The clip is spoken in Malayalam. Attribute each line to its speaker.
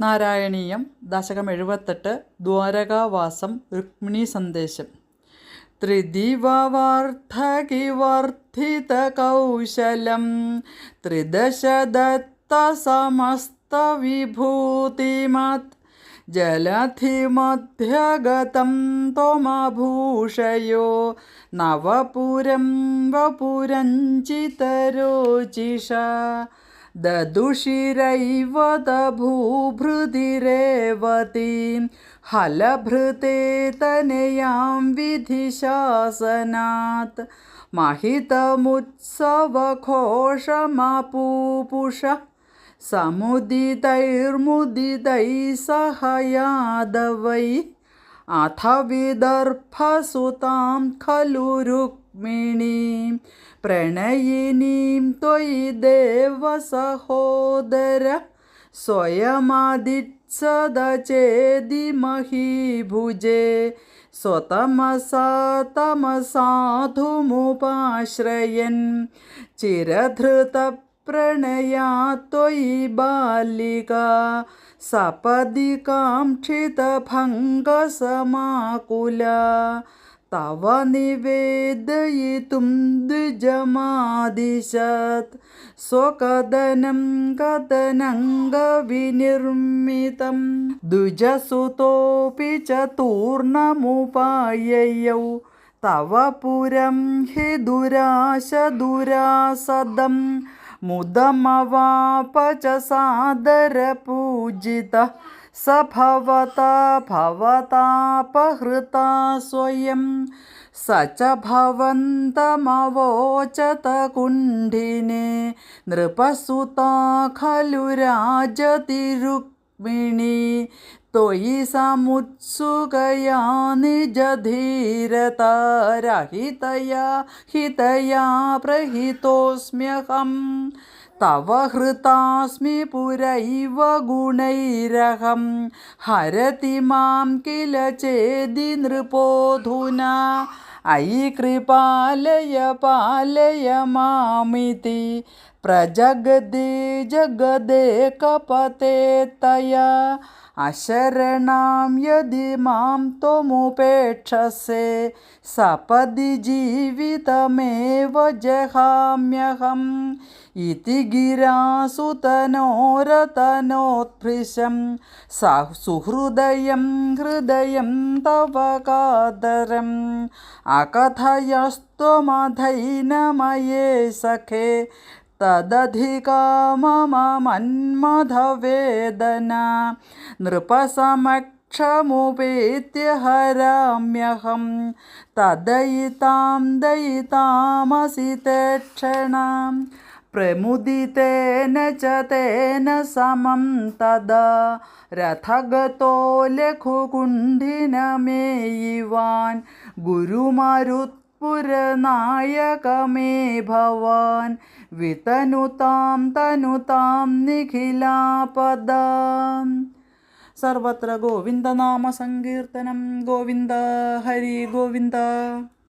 Speaker 1: നാരായണീയം ദശകം എഴുപത്തെട്ട് ദ്വാരകാവാസം രുക്മിണി സന്ദേശം. ത്രിദിവവാർദ്ധകിവർദ്ധിതകൗശലം ത്രിദശദത്തസമസ്തവിഭൂതിമത് ജലധിമധ്യഗതം ത്വമഭൂഷയോ നവപുരം വപുരഞ്ചിതരോചിഷ. ददुषिरैव दभूभृदिरेवतीं हलभृते तनयां विधिशासनात् महितमुत्सवघोषमपूपुषः समुदितैर्मुदितैः सह यादवै अथ विदर्भसुतां खलु രുക്മിണീം പ്രണയിനീം ത്വയി ദേവ സഹോദര സ്വയമാദിച്ചതചേതി മഹീഭുജേ സ്വതമസാ തമസാധുമുപാശ്രയൻ ചിരധൃത പ്രണയാ ത്വയി ബാലിക സപദി കാക്ഷിതഭംഗസമാകുല तव निवेदयितुं द्विजमादिशत् स्वकदनं कदनङ्गविनिर्मितं द्विजसुतोऽपि च तूर्णमुपाययौ तव पुरं हि दुराशदुरासदं मुदमवाप च सादरपूजितः स भवता स्वयं। स च भवन्तमवोचत कुण्डिने नृपसुता खलु राजति रुक्मिणी त्वयि समुत्सुकया निजधीरतारहितया हितया प्रहितोऽस्म्यहम्। तव हृतास्मि पुरैव गुणैरहं। हरति माँ किल चेदि नृपोऽधुना। अयि कृपालय पालय मामिति। प्रजगदे जगदे कपते तया। അശരണം യതി മാം ത്വമുപേക്ഷസേ. സപദി ജീവിതമേവ ജഹാമ്യഹം. ഇതി ഗിരാസുതനോരതനോത്ഭൃശം. സുഹൃദയം ഹൃദയം തവ കാതരം. അകഥയസ്ത്വമധൈനമയേ സഖേ. तदधिका मम मन्मथवेदना नृपसमक्षमुपेत्य हराम्यहं तदयितां दयितामसि ते क्षणां प्रमुदितेन च तेन समं तदा रथगतो लघुकुण्डिनमेयिवान् गुरुमरुत्पुरनायकमे भवान् वितनुतां तनुतां निखिलापदाम् സർവത്ര ഗോവിന്ദനാമ സങ്കീർത്തനം ഗോവിന്ദ ഹരി ഗോവിന്ദ